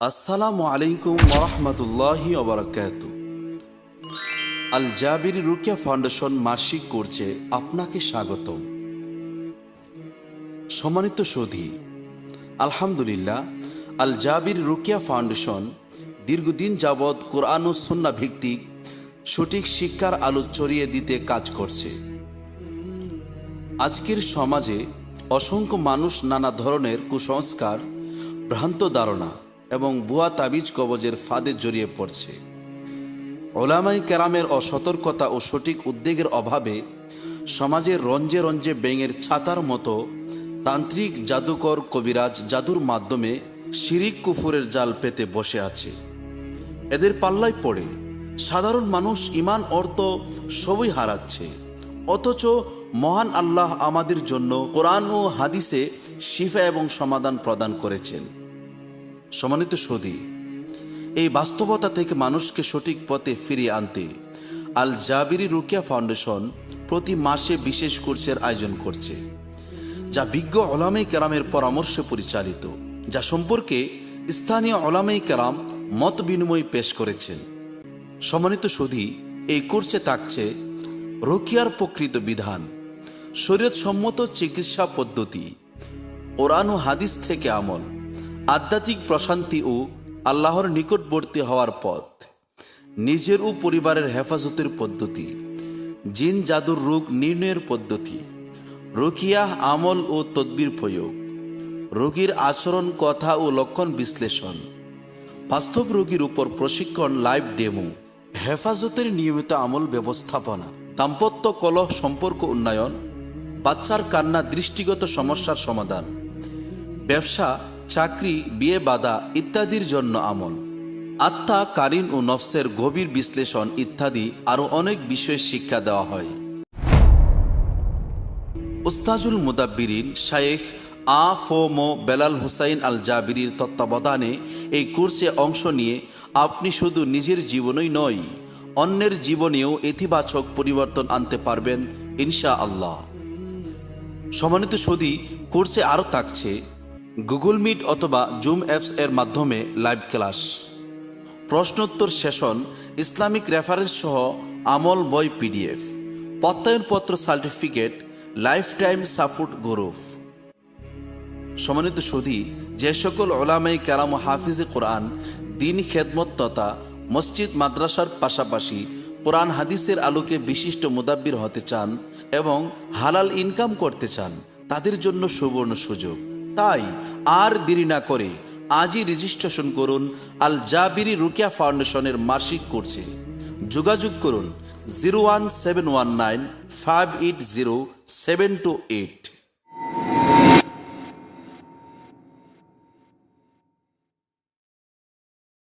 আসসালামু আলাইকুম ওরহমতুল্লাহি ওবরাকাত আল জাবির রুকিয়া ফাউন্ডেশন মাসিক করছে আপনাকে স্বাগত সম্মানিত সধি, আলহামদুলিল্লাহ, আল জাবির রুকিয়া ফাউন্ডেশন দীর্ঘদিন যাবৎ কোরআন ও সুন্না ভিত্তিক সঠিক শিক্ষার আলো ছড়িয়ে দিতে কাজ করছে। আজকের সমাজে অসংখ্য মানুষ নানা ধরনের কুসংস্কার, ভ্রান্ত ধারণা এবং বুয়া তাবিজ কবজের ফাঁদে জড়িয়ে পড়ছে। ওলামাই কেরামের অসতর্কতা ও সঠিক উদ্যোগের অভাবে সমাজের রঞ্জে রঞ্জে ব্যাঙের ছাতার মতো তান্ত্রিক জাদুকর কবিরাজ জাদুর মাধ্যমে শিরিক কুফুরের জাল পেতে বসে আছে। এদের পাল্লায় পড়ে, সাধারণ মানুষ ইমান অর্থ সবই হারাচ্ছে, অথচ মহান আল্লাহ আমাদের জন্য কোরআন ও হাদিসে শিফা এবং সমাধান প্রদান করেছেন। সমানিত সদী, এই বাস্তবতা থেকে মানুষকে সঠিক পথে ফিরিয়ে আনতে আল জাবিরি রুকিয়া ফাউন্ডেশন প্রতি মাসে বিশেষ কোর্সের আয়োজন করছে, যা বিজ্ঞ অলামে কেরামের পরামর্শে পরিচালিত, যা সম্পর্কে স্থানীয় অলামেই কেরাম মত বিনিময় পেশ করেছেন। সম্মানিত সুধী এই কোর্সে থাকছে রোকিয়ার প্রকৃত বিধান শরীয়ত সম্মত চিকিৎসা পদ্ধতি, কোরআন ও হাদিস থেকে আমল আধ্যাত্মিক প্রশান্তি ও আল্লাহর নিকটবর্তী হওয়ার পথ। নিজের ও পরিবারের হেফাজতের পদ্ধতি। জিন জাদুর রোগ নির্ণয়ের পদ্ধতি। রোকিয়া আমল ও তদ্বির প্রয়োগ। রোগীর আচরণ, কথা ও লক্ষণ বিশ্লেষণ। বাস্তব রোগীর উপর প্রশিক্ষণ, লাইভ ডেমো। হেফাজতের নিয়মিত আমল ব্যবস্থাপনা। দাম্পত্য কলহ সম্পর্ক উন্নয়ন। বাচ্চার কান্না, দৃষ্টিগত সমস্যার সমাধান। ব্যবসা চাকরি, বিয়ে বাধা ইত্যাদির জন্য আমল। আত্মা, কারিন ও নফসের গভীর বিশ্লেষণ ইত্যাদি আরও অনেক বিষয়ের শিক্ষা দেওয়া হয়। উস্তাজুল মুদাব্বিরিন শায়েখ আ ফো মো বেলাল হুসাইন আল জাবিরির তত্ত্বাবধানে এই কোর্সে অংশ নিয়ে আপনি শুধু নিজের জীবনই নয়, অন্যের জীবনেও ইতিবাচক পরিবর্তন আনতে পারবেন ইনশা আল্লাহ সমানিত সদী, কোর্সে আরও থাকছে গুগল মিট অথবা জুম অ্যাপস এর মাধ্যমে লাইভ ক্লাস। প্রশ্নোত্তর সেশন, ইসলামিক রেফারেন্স সহ আমল বই পিডিএফ, প্রত্যয়নপত্র certificate life time support group. সম্মানিত সুধী, যে সকল ওলামাই কেরাম ও হাফিজে কোরআন, দিন খেদমত তথা মসজিদ মাদ্রাসার পাশাপাশি কোরআন হাদিসের আলোকে বিশিষ্ট মুদাব্বির হতে চান এবং হালাল ইনকাম করতে চান, তাদের জন্য সুবর্ণ সুযোগ। তাই আর দেরি না করে আজই রেজিস্ট্রেশন করুন আল জাবিরি রুকিয়া ফাউন্ডেশনের মাসিক কোর্সে। যোগাযোগ করুন zero one seven one nine five eight zero seven two eight.